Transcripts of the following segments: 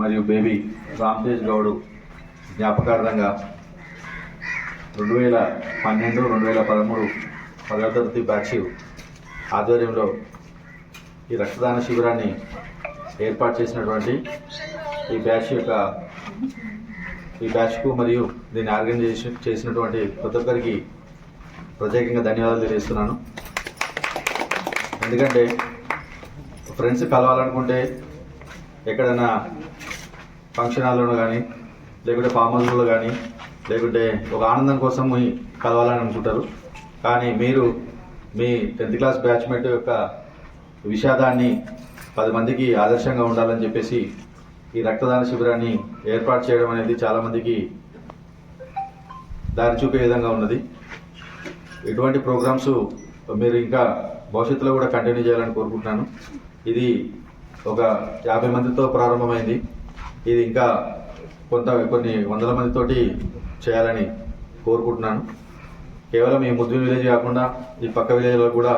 మరియు బేబీ రామ్తేజ్ గౌడ్ జ్ఞాపకార్థంగా రెండు వేల పన్నెండు రెండు వేల పదమూడు పదవ తరగతి బ్యాచ్ ఆధ్వర్యంలో ఈ రక్తదాన శిబిరాన్ని ఏర్పాటు చేసినటువంటి ఈ బ్యాచ్ యొక్క ఈ బ్యాచ్కు మరియు దీన్ని ఆర్గనైజేషన్ చేసినటువంటి ప్రతి ఒక్కరికి ప్రత్యేకంగా ధన్యవాదాలు తెలియజేస్తున్నాను. ఎందుకంటే ఫ్రెండ్స్ కలవాలనుకుంటే ఎక్కడైనా ఫంక్షన్ హాల్లోనూ కానీ లేకుంటే ఫామ్ హౌస్లో కానీ లేకుంటే ఒక ఆనందం కోసం కలవాలని అనుకుంటారు. కానీ మీరు మీ టెన్త్ క్లాస్ బ్యాచ్మేట్ యొక్క విషాదాన్ని పది మందికి ఆదర్శంగా ఉండాలని చెప్పేసి ఈ రక్తదాన శిబిరాన్ని ఏర్పాటు చేయడం అనేది చాలామందికి దారి చూపే విధంగా ఉన్నది. ఇటువంటి ప్రోగ్రామ్స్ మీరు ఇంకా భవిష్యత్తులో కూడా కంటిన్యూ చేయాలని కోరుకుంటున్నాను. ఇది ఒక యాభై మందితో ప్రారంభమైంది. ఇది ఇంకా కొంత కొన్ని వందల మందితోటి చేయాలని కోరుకుంటున్నాను. కేవలం ఈ ముద్దు విలేజ్ కాకుండా ఈ పక్క విలేజ్లో కూడా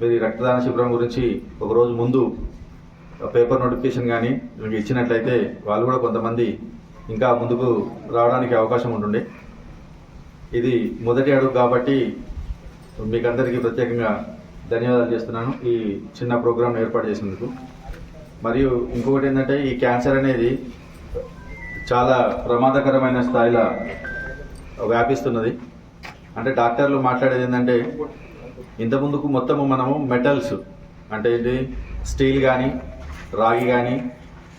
మీరు ఈ రక్తదాన శిబిరం గురించి ఒకరోజు ముందు పేపర్ నోటిఫికేషన్ కానీ మీకు ఇచ్చినట్లయితే వాళ్ళు కూడా కొంతమంది ఇంకా ముందుకు రావడానికి అవకాశం ఉంటుండే. ఇది మొదటి అడుగు కాబట్టి మీకు అందరికీ ప్రత్యేకంగా ధన్యవాదాలు చేస్తున్నాను ఈ చిన్న ప్రోగ్రాం ఏర్పాటు చేసినందుకు. మరియు ఇంకొకటి ఏంటంటే ఈ క్యాన్సర్ అనేది చాలా ప్రమాదకరమైన స్థాయిలో వ్యాపిస్తున్నది. అంటే డాక్టర్లు మాట్లాడేది ఏంటంటే ఇంతకుముందుకు మొత్తము మనము మెటల్స్ అంటే ఏంటి స్టీల్ కానీ రాగి కానీ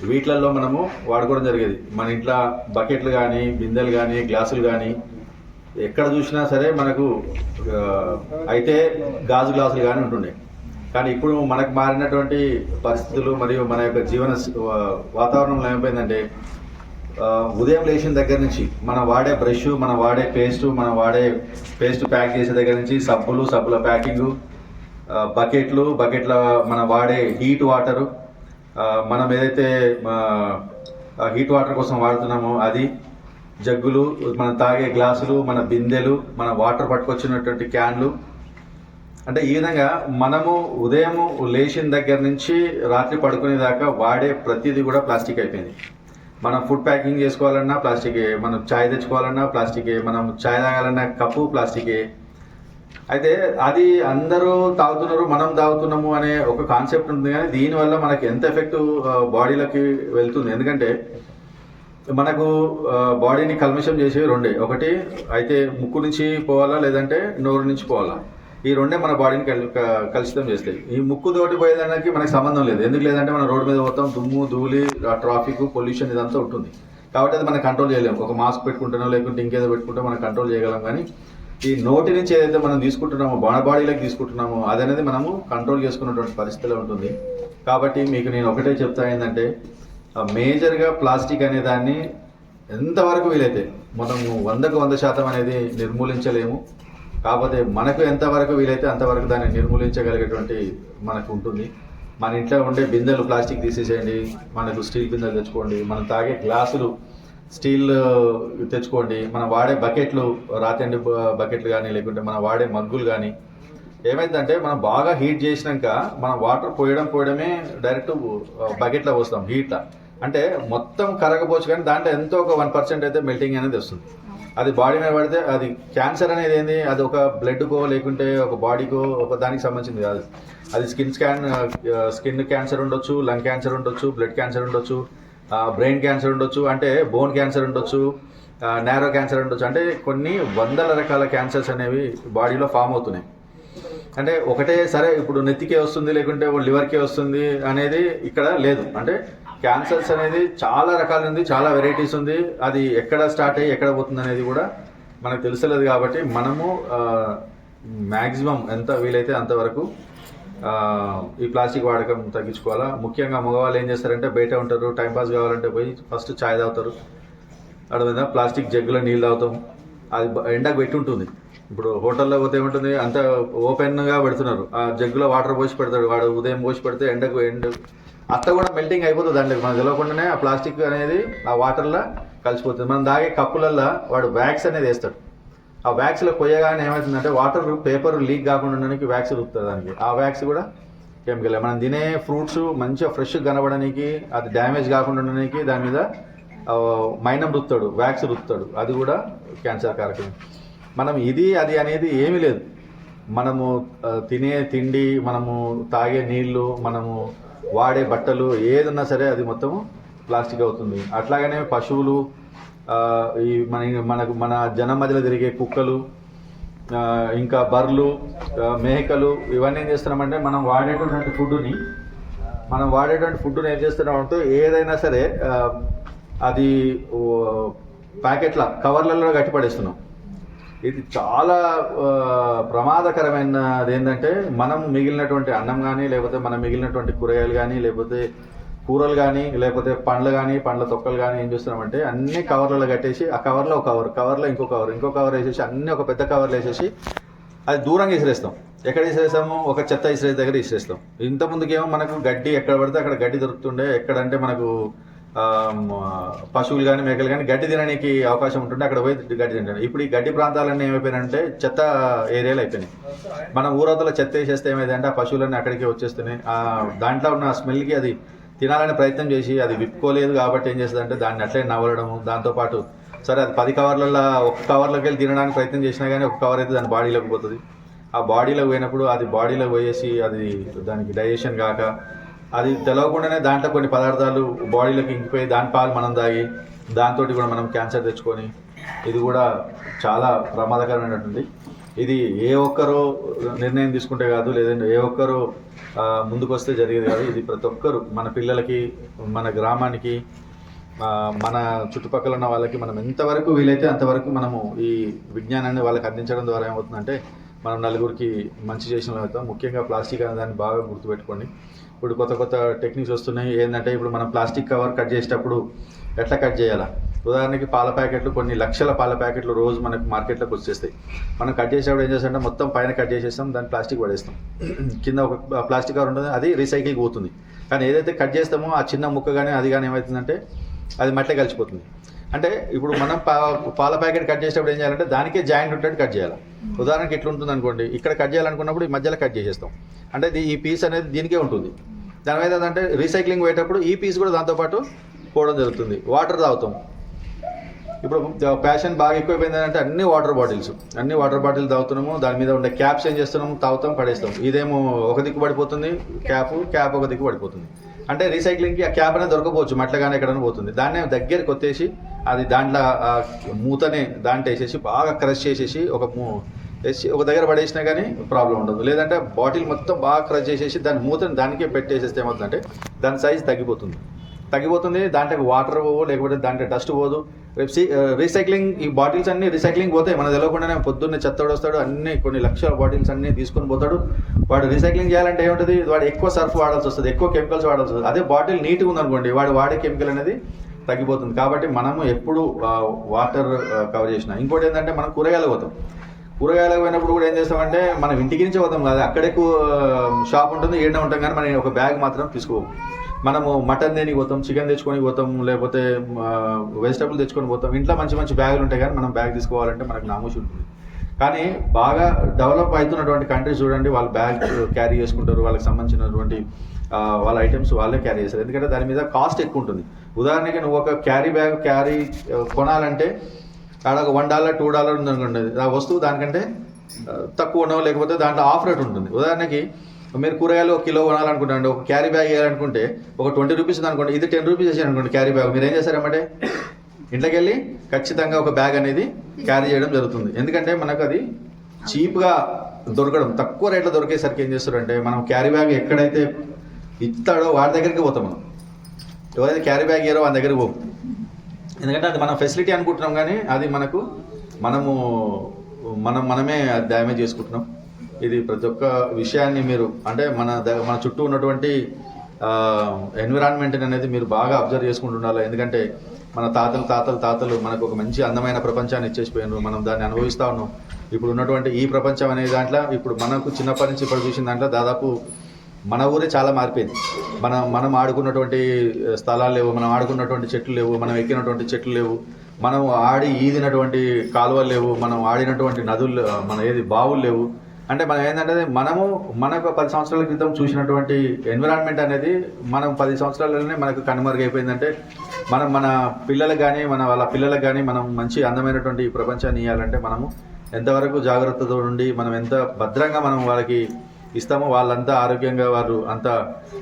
వీటిలలో మనము వాడుకోవడం జరిగేది. మన ఇంట్లో బకెట్లు కానీ బిందెలు కానీ గ్లాసులు కానీ ఎక్కడ చూసినా సరే మనకు అయితే గాజు గ్లాసులు కానీ ఉంటుండే. కానీ ఇప్పుడు మనకు మారినటువంటి పరిస్థితులు మరియు మన యొక్క జీవన వాతావరణంలో ఏమైపోయిందంటే ఉదయం లేచిన దగ్గర నుంచి మనం వాడే బ్రష్ మనం వాడే పేస్ట్ మనం వాడే పేస్ట్ ప్యాక్ చేసే దగ్గర నుంచి సబ్బులు సబ్బుల ప్యాకింగ్ బకెట్లు బకెట్ల మనం వాడే హీట్ వాటరు మనం ఏదైతే హీట్ వాటర్ కోసం వాడుతున్నామో అది జగ్గులు మనం తాగే గ్లాసులు మన బిందెలు మన వాటర్ పట్టుకొచ్చినటువంటి క్యాన్లు అంటే ఈ విధంగా మనము ఉదయం లేచిన దగ్గర నుంచి రాత్రి పడుకునే దాకా వాడే ప్రతిదీ కూడా ప్లాస్టిక్ అయిపోయింది. మనం ఫుడ్ ప్యాకింగ్ చేసుకోవాలన్నా ప్లాస్టికే మనం చాయ్ తెచ్చుకోవాలన్నా ప్లాస్టికే మనం చాయ్ తాగాలన్నా కప్పు ప్లాస్టికే అయితే అది అందరూ తాగుతున్నారు మనం తాగుతున్నాము అనే ఒక కాన్సెప్ట్ ఉంది కానీ దీనివల్ల మనకి ఎంత ఎఫెక్ట్ బాడీలోకి వెళ్తుంది? ఎందుకంటే మనకు బాడీని కల్మషం చేసేవి రెండే. ఒకటి అయితే ముక్కు నుంచి పోవాలా లేదంటే నోరు నుంచి పోవాలా? ఈ రెండే మన బాడీని కలుషితం చేస్తాయి. ఈ ముక్కు తోటి పోయేదానికి మనకి సంబంధం లేదు. ఎందుకు లేదంటే మనం రోడ్డు మీద పోతాం దుమ్ము ధూళి ట్రాఫిక్ పొల్యూషన్ ఇదంతా ఉంటుంది. కాబట్టి అది మనం కంట్రోల్ చేయలేము ఒక మాస్క్ పెట్టుకుంటానో లేకుంటే ఇంకేదో పెట్టుకుంటే మనం కంట్రోల్ చేయగలం. కానీ ఈ నోటి నుంచి ఏదైతే మనం తీసుకుంటున్నామో మన బాడీలోకి తీసుకుంటున్నామో అది అనేది మనము కంట్రోల్ చేసుకున్నటువంటి పరిస్థితిలో ఉంటుంది. కాబట్టి మీకు నేను ఒకటే చెప్తా ఏంటంటే మేజర్గా ప్లాస్టిక్ అనే దాన్ని ఎంతవరకు వీలైతే మనము వందకు వంద శాతం అనేది నిర్మూలించలేము. కాకపోతే మనకు ఎంతవరకు వీలైతే అంతవరకు దాన్ని నిర్మూలించగలిగేటువంటి మనకు ఉంటుంది. మన ఇంట్లో ఉండే బిందెలు ప్లాస్టిక్ తీసేసేయండి మనకు స్టీల్ బిందెలు తెచ్చుకోండి మనం తాగే గ్లాసులు స్టీల్ తెచ్చుకోండి మనం వాడే బకెట్లు రాతండి బకెట్లు కానీ లేకుంటే మనం వాడే మగ్గులు కానీ ఏమైందంటే మనం బాగా హీట్ చేసినాక మనం వాటర్ పోయడం పోయడమే డైరెక్ట్ బకెట్లో పోస్తాం హీట్లో. అంటే మొత్తం కరగపోవచ్చు కానీ దాంట్లో ఎంతో ఒక వన్ పర్సెంట్ అయితే మెల్టింగ్ అనేది వస్తుంది. అది బాడీ మీద పడితే అది క్యాన్సర్ అనేది ఏంది? అది ఒక బ్లడ్కో లేకుంటే ఒక బాడీకో ఒక దానికి సంబంధించింది కాదు. అది స్కిన్ స్కాన్ స్కిన్ క్యాన్సర్ ఉండొచ్చు లంగ్ క్యాన్సర్ ఉండొచ్చు బ్లడ్ క్యాన్సర్ ఉండొచ్చు బ్రెయిన్ క్యాన్సర్ ఉండొచ్చు అంటే బోన్ క్యాన్సర్ ఉండొచ్చు నేరో క్యాన్సర్ ఉండొచ్చు. అంటే కొన్ని వందల రకాల క్యాన్సర్స్ అనేవి బాడీలో ఫామ్ అవుతున్నాయి. అంటే ఒకటే సరే ఇప్పుడు నెత్తికే వస్తుంది లేకుంటే లివర్కే వస్తుంది అనేది ఇక్కడ లేదు. అంటే క్యాన్సర్స్ అనేది చాలా రకాలు ఉంది చాలా వెరైటీస్ ఉంది. అది ఎక్కడ స్టార్ట్ అయ్యి ఎక్కడ పోతుంది అనేది కూడా మనకు తెలుసలేదు కాబట్టి మనము మ్యాక్సిమం ఎంత వీలైతే అంతవరకు ఈ ప్లాస్టిక్ వాడకం తగ్గించుకోవాలా. ముఖ్యంగా మగవాళ్ళు ఏం చేస్తారంటే బయట ఉంటారు టైంపాస్ కావాలంటే పోయి ఫస్ట్ చాయ్ తాగుతారు. అక్కడ ప్లాస్టిక్ జగ్గులో నీళ్ళు తాగుతాం. అది ఎండకు పెట్టి ఉంటుంది. ఇప్పుడు హోటల్లో పోతే ఏముంటుంది? అంత ఓపెన్గా పెడుతున్నారు. ఆ జగ్గులో వాటర్ పోసి పెడతాడు. వాడు ఉదయం పోసి పెడితే ఎండకు ఎండ అత్త కూడా మెల్టింగ్ అయిపోతుంది అండి. మనకు తెలియకుండానే ఆ ప్లాస్టిక్ అనేది ఆ వాటర్లో కలిసిపోతుంది. మనం తాగే కప్పులల్లో వాడు వ్యాక్స్ అనేది వేస్తాడు. ఆ వ్యాక్స్లో పోయగానే ఏమవుతుందంటే వాటర్ పేపర్ లీక్ కాకుండా ఉండడానికి వ్యాక్స్ రుపుతుంది దానికి. ఆ వ్యాక్స్ కూడా కెమికల్ మనం తినే ఫ్రూట్స్ మంచిగా ఫ్రెష్ కనబడడానికి అది డ్యామేజ్ కాకుండా ఉండడానికి దాని మీద మైనం రుత్తాడు వ్యాక్స్ రుత్తాడు. అది కూడా క్యాన్సర్ కారకం మనం ఇది అది అనేది ఏమీ లేదు. మనము తినే తిండి మనము తాగే నీళ్ళు మనము వాడే బట్టలు ఏదన్నా సరే అది మొత్తం ప్లాస్టిక్ అవుతుంది. అట్లాగనే పశువులు ఈ మన మనకు మన జనం మధ్యలో తిరిగే కుక్కలు ఇంకా బర్రెలు మేకలు ఇవన్నీ ఏం చేస్తున్నామంటే మనం వాడేటటువంటి ఫుడ్ని మనం వాడేటువంటి ఫుడ్ని ఏం చేస్తున్నామంటే ఏదైనా సరే అది ప్యాకెట్ల కవర్లలో కట్టి పడేస్తున్నాం. ఇది చాలా ఆ, ప్రమాదకరమైనది ఏంటంటే మనం మిగిలినటువంటి అన్నం కానీ లేకపోతే మనం మిగిలినటువంటి కూరగాయలు కానీ లేకపోతే కూరలు కానీ లేకపోతే పండ్లు కానీ పండ్ల తొక్కలు కానీ ఏం చేస్తున్నామంటే అన్ని కవర్లలో కట్టేసి ఆ కవర్లో ఒక కవర్ కవర్లో ఇంకో కవర్ ఇంకో కవర్ వేసేసి అన్ని ఒక పెద్ద కవర్లో వేసేసి అది దూరంగా విసిరేస్తాం ఎక్కడ విసిరేస్తాము ఒక చెత్త విసిరేసి దగ్గర విసిరేస్తాం ఇంతకుముందుకేమో మనకు గడ్డి ఎక్కడ పడితే అక్కడ గడ్డి దొరుకుతుండే. ఎక్కడంటే మనకు పశువులు కానీ మేకలు కానీ గడ్డి తినడానికి అవకాశం ఉంటుండే అక్కడ పోయి గడ్డి తింటాను ఇప్పుడు ఈ గడ్డి ప్రాంతాలన్నీ ఏమైపోయినాయంటే చెత్త ఏరియాలు అయిపోయినాయి. మనం ఊరవతల చెత్త వేసేస్తే ఏమైందంటే ఆ పశువులన్నీ అక్కడికి వచ్చేస్తున్నాయి. దాంట్లో ఉన్న స్మెల్కి అది తినాలనే ప్రయత్నం చేసి అది విప్పుకోలేదు కాబట్టి ఏం చేస్తుందంటే దాన్ని అట్లే నవలడము. దాంతోపాటు సరే అది పది కవర్లలో ఒక కవర్లోకి వెళ్ళి తినడానికి ప్రయత్నం చేసినా కానీ ఒక కవర్ అయితే దాని బాడీలోకి పోతుంది. ఆ బాడీలోకి పోయినప్పుడు అది బాడీలోకి పోయేసి అది దానికి డైజెషన్ కాక అది తెలవకుండానే దాంట్లో కొన్ని పదార్థాలు బాడీలోకి ఇంకిపోయి దాని పాలు మనం తాగి దాంతో కూడా మనం క్యాన్సర్ తెచ్చుకొని ఇది కూడా చాలా ప్రమాదకరమైనటువంటి ఇది ఏ ఒక్కరు నిర్ణయం తీసుకుంటే కాదు లేదంటే ఏ ఒక్కరు ముందుకొస్తే జరిగేది కాదు. ఇది ప్రతి ఒక్కరు మన పిల్లలకి మన గ్రామానికి మన చుట్టుపక్కల ఉన్న వాళ్ళకి మనం ఎంతవరకు వీలైతే అంతవరకు మనము ఈ విజ్ఞానాన్ని వాళ్ళకి అందించడం ద్వారా ఏమవుతుందంటే మనం నలుగురికి మంచి చేసిన అవుతాం. ముఖ్యంగా ప్లాస్టిక్ అనే దాన్ని బాగా గుర్తుపెట్టుకోండి. ఇప్పుడు కొత్త కొత్త టెక్నిక్స్ వస్తున్నాయి. ఏంటంటే ఇప్పుడు మనం ప్లాస్టిక్ కవర్ కట్ చేసేటప్పుడు ఎట్లా కట్ చేయాలా? ఉదాహరణకి పాల ప్యాకెట్లు కొన్ని లక్షల పాల ప్యాకెట్లు రోజు మనకు మార్కెట్లోకి వచ్చేస్తాయి. మనం కట్ చేసేటప్పుడు ఏం చేస్తామంటే మొత్తం పైన కట్ చేసేస్తాం దాన్ని ప్లాస్టిక్ పడేస్తాం. కింద ఒక ప్లాస్టిక్ కవర్ ఉంటుంది అది రీసైకిల్ పోతుంది. కానీ ఏదైతే కట్ చేస్తామో ఆ చిన్న ముక్క కానీ అది కానీ ఏమవుతుందంటే అది మట్టే కలిసిపోతుంది. అంటే ఇప్పుడు మనం పా పాల ప్యాకెట్ కట్ చేసేటప్పుడు ఏం చేయాలంటే దానికే జాయింట్ ఉంటే కట్ చేయాలి? ఉదాహరణకి ఇట్లా ఉంటుంది అనుకోండి ఇక్కడ కట్ చేయాలనుకున్నప్పుడు ఈ మధ్యలో కట్ చేసేస్తాం. అంటే ఇది ఈ పీస్ అనేది దీనికే ఉంటుంది. దాని మీద ఏంటంటే రీసైక్లింగ్ పోయేటప్పుడు ఈ పీస్ కూడా దాంతోపాటు పోవడం జరుగుతుంది. వాటర్ తాగుతాం. ఇప్పుడు ప్యాషన్ బాగా ఎక్కువైపోయింది అంటే అన్ని వాటర్ బాటిల్స్ అన్ని వాటర్ బాటిల్ తాగుతున్నాము. దాని మీద ఉండే క్యాప్స్ ఏం చేస్తున్నాము తాగుతాం పడేస్తాం. ఇదేమో ఒక దిక్కు పడిపోతుంది. క్యాప్ క్యాప్ ఒక దిక్కు పడిపోతుంది. అంటే రీసైక్లింగ్కి ఆ క్యాప్ అనేది దొరకపోవచ్చు. మట్లగానే ఎక్కడైనా పోతుంది. దాన్ని దగ్గరికి కొత్తేసి అది దాంట్లో మూతనే దాంట్లో వేసేసి బాగా క్రష్ చేసేసి ఒక మూ- వేసి ఒక దగ్గర పడేసినా కానీ ప్రాబ్లం ఉండదు. లేదంటే బాటిల్ మొత్తం బాగా క్రష్ చేసేసి దాని మూతని దానికే పెట్టేసేస్తే ఏమవుతుందంటే దాని సైజ్ తగ్గిపోతుంది. తగ్గిపోతుంది దాంట్లో వాటర్ పోవు లేకపోతే దాంట్లో డస్ట్ పోదు. రేపు రీసైక్లింగ్ ఈ బాటిల్స్ అన్ని రీసైక్లింగ్ పోతాయి. మన తెలియకుండానే పొద్దున్నే చెత్తడు వస్తాడు అన్ని కొన్ని లక్షల బాటిల్స్ అన్ని తీసుకొని పోతాడు. వాడు రీసైక్లింగ్ చేయాలంటే ఏముంటుంది? వాడు ఎక్కువ సర్ఫ్ వాడాల్సి వస్తుంది ఎక్కువ కెమికల్స్ వాడాల్సి వస్తుంది. అదే బాటిల్ నీట్గా ఉందనుకోండి వాడు వాడే కెమికల్ అనేది తగ్గిపోతుంది. కాబట్టి మనము ఎప్పుడు వాటర్ కవర్ చేసిన. ఇంకోటి ఏంటంటే మనం కూరగాయలు పోతాం. కూరగాయలకు పోయినప్పుడు కూడా ఏం చేస్తామంటే మనం ఇంటికి నుంచి పోతాం కదా అక్కడ ఎక్కువ షాప్ ఉంటుంది ఏడే ఉంటాం కానీ మనం ఒక బ్యాగ్ మాత్రం తీసుకోము. మనము మటన్ దేనికి పోతాం చికెన్ తెచ్చుకొని పోతాం లేకపోతే వెజిటబుల్ తెచ్చుకొని పోతాం. ఇంట్లో మంచి మంచి బ్యాగులు ఉంటాయి కానీ మనం బ్యాగ్ తీసుకోవాలంటే మనకు నామూసి ఉంటుంది. కానీ బాగా డెవలప్ అవుతున్నటువంటి కంట్రీస్ చూడండి వాళ్ళు బ్యాగ్ క్యారీ చేసుకుంటారు వాళ్ళకి సంబంధించినటువంటి వాళ్ళ ఐటమ్స్ వాళ్ళే క్యారీ చేస్తారు. ఎందుకంటే దాని మీద కాస్ట్ ఎక్కువ ఉంటుంది. ఉదాహరణకి నువ్వు ఒక క్యారీ బ్యాగ్ క్యారీ కొనాలంటే ఆడ ఒక వన్ డాలర్ టూ డాలర్ ఉంది అనుకోండి. ఆ వస్తువు దానికంటే తక్కువ ఉండవు లేకపోతే దాంట్లో ఆఫ్ రేట్ ఉంటుంది. ఉదాహరణకి మీరు కూరగాయలు ఒక కిలో కొనాలనుకుంటాండి ఒక క్యారీ బ్యాగ్ వేయాలనుకుంటే ఒక ట్వంటీ రూపీస్ అనుకోండి ఇది టెన్ రూపీస్ వేసాను అనుకోండి క్యారీ బ్యాగ్ మీరు ఏం చేస్తారన్నమాట ఇంట్లోకి వెళ్ళి ఖచ్చితంగా ఒక బ్యాగ్ అనేది క్యారీ చేయడం జరుగుతుంది. ఎందుకంటే మనకు అది చీప్గా దొరకడం తక్కువ రేట్లో దొరికేసరికి ఏం చేస్తారంటే మనం క్యారీ బ్యాగ్ ఎక్కడైతే ఇస్తాడో వాడి దగ్గరికి పోతాం మనం. ఎవరైతే క్యారీ బ్యాగ్ ఇయ్యారో వాళ్ళ దగ్గరికి పోం ఎందుకంటే అది మనం ఫెసిలిటీ అనుకుంటున్నాం కానీ అది మనకు మనము మనం మనమే డ్యామేజ్ చేసుకుంటున్నాం. ఇది ప్రతి ఒక్క విషయాన్ని మీరు అంటే మన ద- మన చుట్టూ ఉన్నటువంటి ఎన్విరాన్మెంట్ అనేది మీరు బాగా అబ్జర్వ్ చేసుకుంటుండాలి ఎందుకంటే మన తాతలు తాతలు తాతలు మనకు ఒక మంచి అందమైన ప్రపంచాన్ని ఇచ్చేసిపోయినారు. మనం దాన్ని అనుభవిస్తూ ఉన్నాం. ఇప్పుడు ఉన్నటువంటి ఈ ప్రపంచం అనే దాంట్లో ఇప్పుడు మనకు చిన్నప్పటి నుంచి ఇప్పుడు చూసిన దాంట్లో దాదాపు మన ఊరే చాలా మారిపోయింది. మనం మనం ఆడుకున్నటువంటి స్థలాలు లేవు మనం ఆడుకున్నటువంటి చెట్లు లేవు మనం ఎక్కినటువంటి చెట్లు లేవు మనం ఆడి ఈదినటువంటి కాలువలు లేవు మనం ఆడినటువంటి నదులు మన ఏది బావులు లేవు. అంటే మనం ఏంటంటే మనము మనకు పది సంవత్సరాల క్రితం చూసినటువంటి ఎన్విరాన్మెంట్ అనేది మనం పది సంవత్సరాలలోనే మనకు కనుమరుగైపోయిందంటే మనం మన పిల్లలకు కానీ మన వాళ్ళ పిల్లలకు కానీ మనం మంచి అందమైనటువంటి ప్రపంచాన్ని ఇవ్వాలంటే మనము ఎంతవరకు జాగ్రత్తతో ఉండి మనం ఎంత భద్రంగా మనం వాళ్ళకి ఇస్తామో వాళ్ళంతా ఆరోగ్యంగా వారు అంత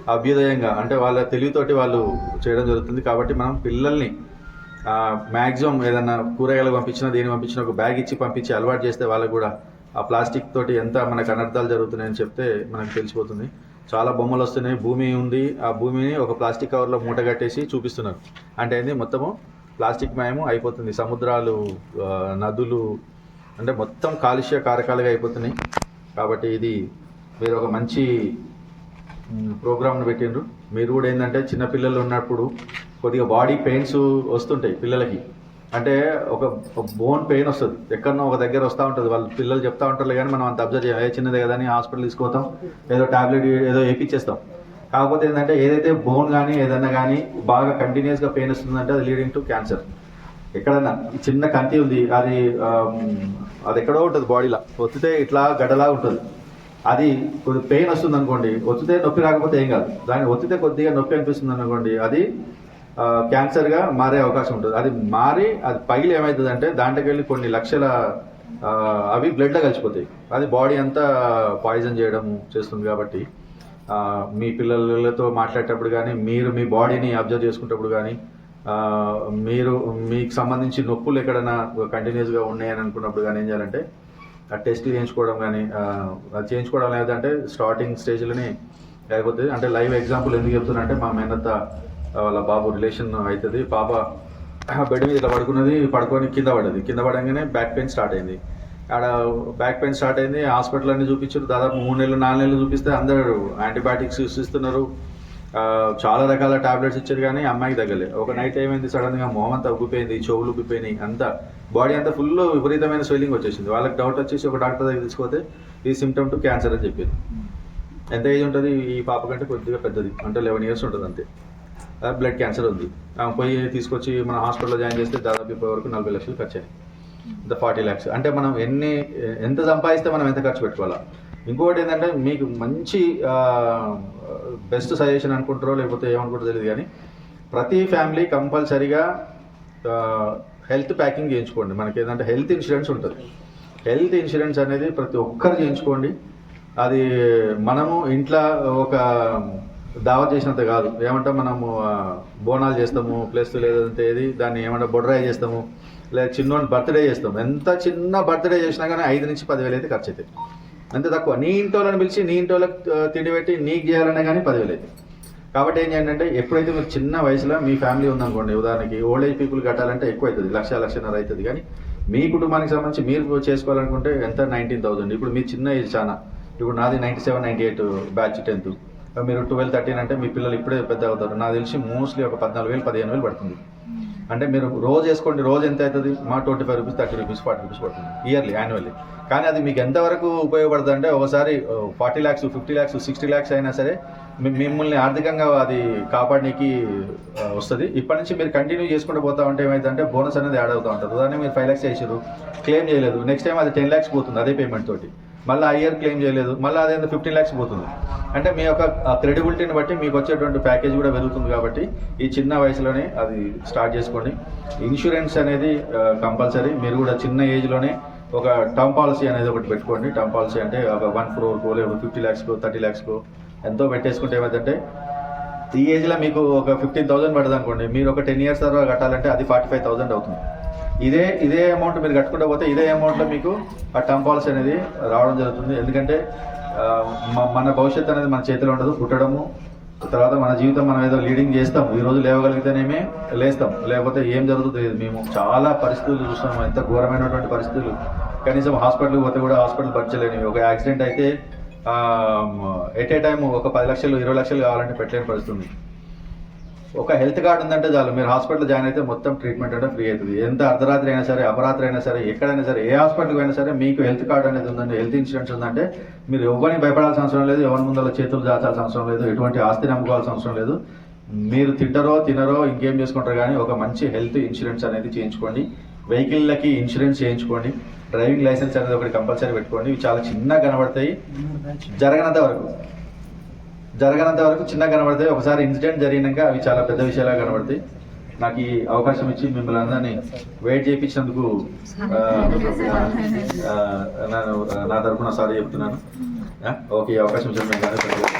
అభ్యుదయంగా అంటే వాళ్ళ తెలివితోటి వాళ్ళు చేయడం జరుగుతుంది కాబట్టి మనం పిల్లల్ని మ్యాక్సిమం ఏదన్నా కూరగాయలు పంపించినా దేని పంపించినా ఒక బ్యాగ్ ఇచ్చి పంపించి అలవాటు చేస్తే వాళ్ళకు కూడా ఆ ప్లాస్టిక్ తోటి ఎంత మనకు అనర్థాలు జరుగుతున్నాయని చెప్తే మనకు తెలిసిపోతుంది. చాలా బొమ్మలు వస్తున్నాయి. భూమి ఉంది. ఆ భూమిని ఒక ప్లాస్టిక్ కవర్లో మూట కట్టేసి చూపిస్తున్నారు. అంటే ఏంది? మొత్తము ప్లాస్టిక్ మయము అయిపోతుంది. సముద్రాలు నదులు అంటే మొత్తం కాలుష్య కారకాలుగా అయిపోతున్నాయి. కాబట్టి ఇది మీరు ఒక మంచి ప్రోగ్రామ్ను పెట్టిండ్రు. మీరు కూడా ఏంటంటే చిన్నపిల్లలు ఉన్నప్పుడు కొద్దిగా బాడీ పెయిన్స్ వస్తుంటాయి పిల్లలకి. అంటే ఒక బోన్ పెయిన్ వస్తుంది. ఎక్కడనో ఒక దగ్గర వస్తూ ఉంటుంది. వాళ్ళు పిల్లలు చెప్తా ఉంటారు కానీ మనం అంత అబ్జర్వ్ చేయం ఏ చిన్నదే కదా అని హాస్పిటల్ తీసుకుపోతాం ఏదో టాబ్లెట్ ఏదో వేపించేస్తాం కాకపోతే ఏంటంటే ఏదైతే బోన్ కానీ ఏదైనా కానీ బాగా కంటిన్యూస్గా పెయిన్ వస్తుందంటే అది లీడింగ్ టు క్యాన్సర్. ఎక్కడన్నా చిన్న కంతి ఉంది అది అది ఎక్కడో ఉంటుంది బాడీలో. వస్తే ఇట్లా గడ్డలా ఉంటుంది. అది కొద్ది పెయిన్ వస్తుంది అనుకోండి. ఒత్తితే నొప్పి రాకపోతే ఏం కాదు. దాన్ని ఒత్తితే కొద్దిగా నొప్పి అనిపిస్తుంది అనుకోండి అది క్యాన్సర్గా మారే అవకాశం ఉంటుంది. అది మారి అది పగిలి ఏమవుతుంది అంటే దాంట్లోకి వెళ్ళి కొన్ని లక్షల అవి బ్లడ్లో కలిసిపోతాయి. అది బాడీ అంతా పాయిజన్ చేయడం చేస్తుంది కాబట్టి మీ పిల్లలతో మాట్లాడేటప్పుడు కానీ మీరు మీ బాడీని అబ్జర్వ్ చేసుకునేటప్పుడు కానీ మీరు మీకు సంబంధించి నొప్పులు ఎక్కడైనా కంటిన్యూస్గా ఉన్నాయని అనుకున్నప్పుడు కానీ ఏం చేయాలంటే టెస్ట్ చేయించుకోవడం కానీ అది చేయించుకోవడం లేదంటే స్టార్టింగ్ స్టేజ్లోనే అయిపోతుంది. అంటే లైవ్ ఎగ్జాంపుల్ ఎందుకు చెప్తున్నా అంటే మా మేనత్త వాళ్ళ బాబు రిలేషన్ అవుతుంది పాప బెడ్ మీద ఇట్లా పడుకున్నది పడుకొని కింద పడ్డది. కింద పడంగానే బ్యాక్ పెయిన్ స్టార్ట్ అయింది. ఆడ బ్యాక్ పెయిన్ స్టార్ట్ అయింది. హాస్పిటల్ అన్ని చూపించారు దాదాపు మూడు నెలలు నాలుగు నెలలు చూపిస్తే అందరూ యాంటీబయాటిక్స్ ఇస్తున్నారు. చాలా రకాల టాబ్లెట్స్ ఇచ్చారు కానీ అమ్మాయికి తగ్గలే. ఒక నైట్ ఏమైంది? సడన్గా మొహం అంతా ఉబ్బిపోయింది చెవులు ఉబ్బిపోయినాయి అంతా. బాడీ అంతా ఫుల్ విపరీతమైన స్వెల్లింగ్ వచ్చేసింది. వాళ్ళకి డౌట్ వచ్చేసి ఒక డాక్టర్ దగ్గర తీసుకుపోతే ఈ సిమ్టమ్ టు క్యాన్సర్ అని చెప్పింది. ఎంత ఏజ్ ఉంటుంది? ఈ పాప కంటే కొద్దిగా పెద్దది. అంటే లెవెన్ ఇయర్స్ ఉంటుంది అంతే. బ్లడ్ క్యాన్సర్ ఉంది. ఆమె పోయి తీసుకొచ్చి మన హాస్పిటల్లో జాయిన్ చేస్తే దాదాపు ఇప్పటి వరకు నలభై లక్షలు ఖర్చు అయ్యాయి ఇంత ఫార్టీ ల్యాక్స్ అంటే మనం ఎన్ని ఎంత సంపాదిస్తే మనం ఎంత ఖర్చు పెట్టుకోవాలా? ఇంకొకటి ఏంటంటే మీకు మంచి బెస్ట్ సజెషన్ అనుకుంటారో లేకపోతే ఏమనుకుంటారో తెలియదు కానీ ప్రతి ఫ్యామిలీ కంపల్సరీగా హెల్త్ ప్యాకింగ్ చేయించుకోండి. మనకి ఏంటంటే హెల్త్ ఇన్సూరెన్స్ ఉంటుంది. హెల్త్ ఇన్సూరెన్స్ అనేది ప్రతి ఒక్కరు చేయించుకోండి. అది మనము ఇంట్లో ఒక దావా చేసినంత కాదు. ఏమంటే మనము బోనాలు చేస్తాము ప్లస్ లేదంటే ఏది దాన్ని ఏమంటే బొడ్రాయి చేస్తాము లేదా చిన్నోని బర్త్డే చేస్తాం ఎంత చిన్న బర్త్డే చేసినా కానీ ఐదు నుంచి పదివేలు అయితే ఖర్చు అవుతాయి. అంతే తక్కువ? నీ ఇంటోళ్ళని పిలిచి నీ ఇంటి వాళ్ళకి తిండి పెట్టి నీకు చేయాలన్నా కానీ పదివేలు అవుతాయి. కాబట్టి ఏం అంటే ఎప్పుడైతే మీరు చిన్న వయసులో మీ ఫ్యామిలీ ఉందనుకోండి ఉదాహరణకి ఓల్డ్ ఏజ్ పీపుల్ కట్టాలంటే ఎక్కువ అవుతుంది లక్ష లక్షన్నర అవుతుంది కానీ మీ కుటుంబానికి సంబంధించి మీరు చేసుకోవాలనుకుంటే ఎంత? Nineteen thousand. ఇప్పుడు మీ చిన్న ఏజ్ చాలా. ఇప్పుడు నాది ninety seven ninety eight batch tenth. మీరు ట్వెల్వ్ థర్టీన్ అంటే మీ పిల్లలు ఇప్పుడే పెద్ద అవుతారు. నాకు తెలిసి మోస్ట్లీ ఒక పద్నాలుగు వేలు పదిహేను వేలు పడుతుంది. అంటే మీరు రోజు వేసుకోండి రోజు ఎంత అవుతుంది? మా twenty five rupees thirty rupees forty rupees పడుతుంది ఇయర్లీ యాన్యువల్లీ. కానీ అది మీకు ఎంతవరకు ఉపయోగపడుతుంది అంటే ఒకసారి forty lakhs fifty lakhs sixty lakhs అయినా సరే మిమ్మల్ని ఆర్థికంగా అది కాపాడడానికి వస్తుంది. ఇప్పటి నుంచి మీరు కంటిన్యూ చేసుకుంటూ పోతా ఉంటే ఏమైందంటే బోనస్ అనేది యాడ్ అవుతూ ఉంటుంది. ఉదాహరణ మీరు ఫైవ్ ల్యాక్స్ చేసారు క్లెయిమ్ చేయలేదు. నెక్స్ట్ టైం అది టెన్ ల్యాక్స్ పోతుంది అదే పేమెంట్ తోటి. మళ్ళీ ఆ ఇయర్ క్లెయిమ్ చేయలేదు మళ్ళీ అదే ఫిఫ్టీన్ ల్యాక్స్ పోతుంది. అంటే మీ యొక్క క్రెడిబిలిటీని బట్టి మీకు వచ్చేటువంటి ప్యాకేజ్ కూడా పెరుగుతుంది కాబట్టి ఈ చిన్న వయసులోనే అది స్టార్ట్ చేసుకోండి. ఇన్సూరెన్స్ అనేది కంపల్సరీ మీరు కూడా చిన్న ఏజ్లోనే ఒక టర్మ్ పాలసీ అనేది ఒకటి పెట్టుకోండి. టర్మ్ పాలసీ అంటే ఒక వన్ క్రోర్కో లేదా ఫిఫ్టీ ల్యాక్స్కో థర్టీ ల్యాక్స్కో ఎంతో పెట్టేసుకుంటే ఏమైందంటే ఈ ఏజ్లో మీకు ఒక ఫిఫ్టీన్ థౌసండ్ పడుతుంది అనుకోండి మీరు ఒక టెన్ ఇయర్స్ తర్వాత కట్టాలంటే అది ఫార్టీ ఫైవ్ థౌసండ్ అవుతుంది. ఇదే ఇదే అమౌంట్ మీరు కట్టుకుంటూ పోతే ఇదే అమౌంట్లో మీకు ఆ టర్మ్ పాలసీ అనేది రావడం జరుగుతుంది. ఎందుకంటే మ- మన భవిష్యత్తు అనేది మన చేతిలో ఉండదు. పుట్టడము తర్వాత మన జీవితం మనం ఏదో లీడింగ్ చేస్తాం. ఈ రోజు లేవగలిగితేనేమే లేస్తాం. లేకపోతే ఏం జరుగుతుంది తెలియదు. మేము చాలా పరిస్థితులు చూస్తున్నాం. ఎంత ఘోరమైనటువంటి పరిస్థితులు. కనీసం హాస్పిటల్కి పోతే కూడా హాస్పిటల్ భరించలేనివి ఒక యాక్సిడెంట్ అయితే ఎట్ ఏ టైం ఒక పది లక్షలు ఇరవై లక్షలు కావాలంటే పెట్టలేని పరిస్థితుంది. ఒక హెల్త్ కార్డు ఉందంటే చాలు. మీరు హాస్పిటల్ జాయిన్ అయితే మొత్తం ట్రీట్మెంట్ అంటే ఫ్రీ అవుతుంది. ఎంత అర్ధరాత్రి అయినా సరే అపరాత్రి అయినా సరే ఎక్కడైనా సరే ఏ హాస్పిటల్కి అయినా సరే మీకు హెల్త్ కార్డు అనేది ఉందండి. హెల్త్ ఇన్సూరెన్స్ ఉందంటే మీరు ఎవరిని భయపడాల్సిన అవసరం లేదు. ఎవరి ముందర చేతులు దాచాల్సిన అవసరం లేదు. ఎటువంటి ఆస్తిని అమ్ముకోవాల్సిన అవసరం లేదు. మీరు తింటారో తినరో ఇంకేం చేసుకుంటారు కానీ ఒక మంచి హెల్త్ ఇన్సూరెన్స్ అనేది చేయించుకోండి. వెహికల్లకి ఇన్సూరెన్స్ చేయించుకోండి. డ్రైవింగ్ లైసెన్స్ అనేది ఒకటి కంపల్సరీ పెట్టుకోండి. ఇవి చాలా చిన్నగా కనబడతాయి. జరగనంత వరకు జరగనంత వరకు చిన్నగా కనబడతాయి. ఒకసారి ఇన్సిడెంట్ జరిగినాక అవి చాలా పెద్ద విషయాలుగా కనబడతాయి. నాకు ఈ అవకాశం ఇచ్చి మిమ్మల్ని అందరినీ వెయిట్ చేయించినందుకు నా తరఫున సారీ చెప్తున్నాను. ఓకే అవకాశం ఇచ్చిన